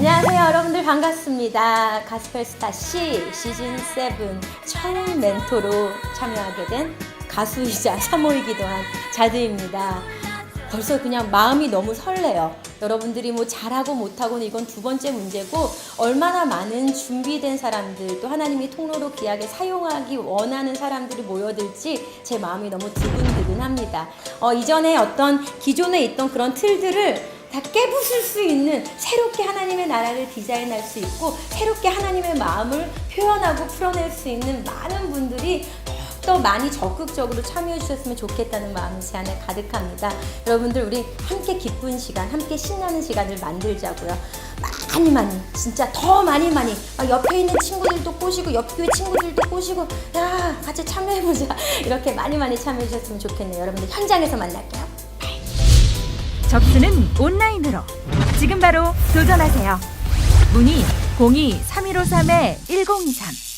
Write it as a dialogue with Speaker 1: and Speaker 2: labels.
Speaker 1: 안녕하세요 여러분들 반갑습니다. 가스펠스타 C 시즌 7 처음 멘토로 참여하게 된 가수이자 사모이기도 한 자두입니다. 벌써 그냥 마음이 너무 설레요. 여러분들이 뭐 잘하고 못하고는 이건 두 번째 문제고 얼마나 많은 준비된 사람들 또 하나님이 통로로 귀하게 사용하기 원하는 사람들이 모여들지 제 마음이 너무 두근두근합니다. 어, 이전에 어떤 기존에 있던 그런 틀들을 다 깨부술 수 있는 새롭게 하나님의 나라를 디자인할 수 있고 새롭게 하나님의 마음을 표현하고 풀어낼 수 있는 많은 분들이 더 많이 적극적으로 참여해 주셨으면 좋겠다는 마음이 제 안에 가득합니다. 여러분들 우리 함께 기쁜 시간, 함께 신나는 시간을 만들자고요. 많이 많이 진짜 더 많이 많이 아, 옆에 있는 친구들도 꼬시고 옆 교회 친구들도 꼬시고 야 같이 참여해보자 이렇게 많이 많이 참여해 주셨으면 좋겠네요. 여러분들 현장에서 만날게요.
Speaker 2: 접수는 온라인으로 지금 바로 도전하세요. 문의 02-3153-1023